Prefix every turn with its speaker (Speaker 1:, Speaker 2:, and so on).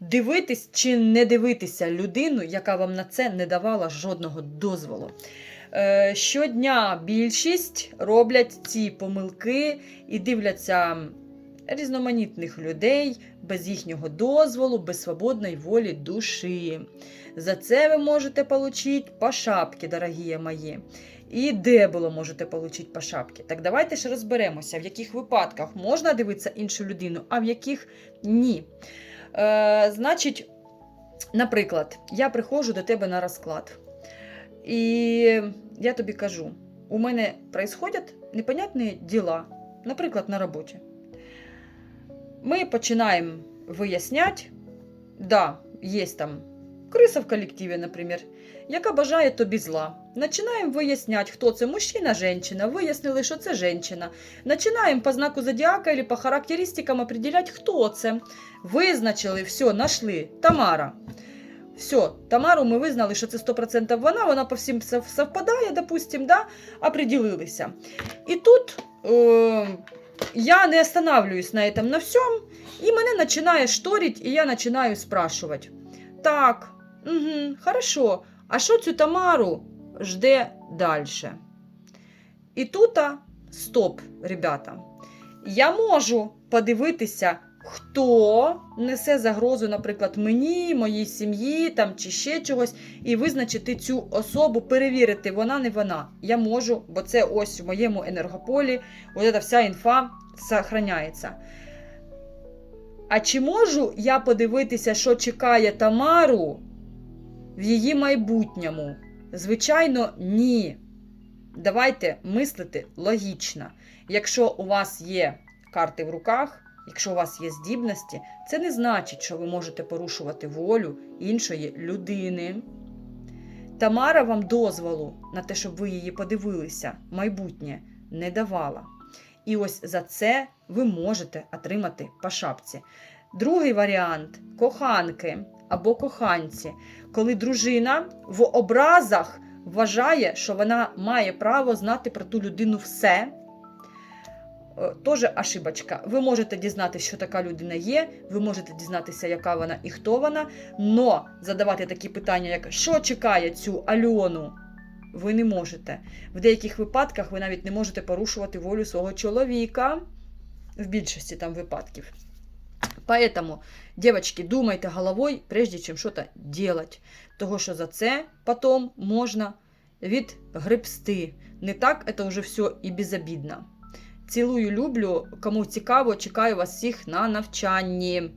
Speaker 1: дивитись чи не дивитися людину, яка вам на це не давала жодного дозволу. Е, щодня більшість роблять ці помилки і дивляться різноманітних людей без їхнього дозволу, без свободної волі душі. За це ви можете отримати по шапці, дорогі мої. І де було можете отримати по шапці. Так давайте ж розберемося, в яких випадках можна дивитися іншу людину, а в яких ні. Е, значить, наприклад, я приходжу до тебе на розклад. І я тобі кажу: у мене происходять непонятні діла, наприклад, на роботі. Ми починаємо виясняти, да, є там криса в колективі, наприклад, яка бажає тобі зла. Починаємо виясняти, хто це мужчина, жінка. Вияснили, що це жінка. Починаємо по знаку зодіака або по характеристикам определяти, хто це. Визначили, все, знайшли. Тамара. Все, Тамару ми визнали, що це 100% вона, вона по всім сов- совпадає, допустим, да? определилися. І тут е, я не останавливаюсь на этом на всьому, і мене починає шторить, і я починаю спрашувати. Так, угу, хорошо, а що цю Тамару жде далі? І тут стоп, ребята. Я можу подивитися, хто несе загрозу, наприклад, мені, моїй сім'ї там, чи ще чогось, і визначити цю особу, перевірити, вона не вона. Я можу, бо це ось в моєму енергополі, ось ця вся інфа сохраняється. А чи можу я подивитися, що чекає Тамару в її майбутньому? Звичайно, ні. Давайте мислити логічно. Якщо у вас є карти в руках, якщо у вас є здібності, це не значить, що ви можете порушувати волю іншої людини. Тамара вам дозволу на те, щоб ви її подивилися, майбутнє не давала. І ось за це ви можете отримати по шапці. Другий варіант коханки або коханці, коли дружина в образах вважає, що вона має право знати про ту людину все. Тоже ошибочка. Ви можете дізнатися, що така людина є, ви можете дізнатися, яка вона і хто вона, но задавати такі питання, як що чекає цю Альону, ви не можете. В деяких випадках ви навіть не можете порушувати волю свого чоловіка, в більшості там випадків. Поэтому, девочки, думайте головой, прежде чем что-то делать. Того, що за це потом можна відгребсти. Не так, це вже все і безобідно. Цілую, люблю. Кому цікаво, чекаю вас всіх на навчанні.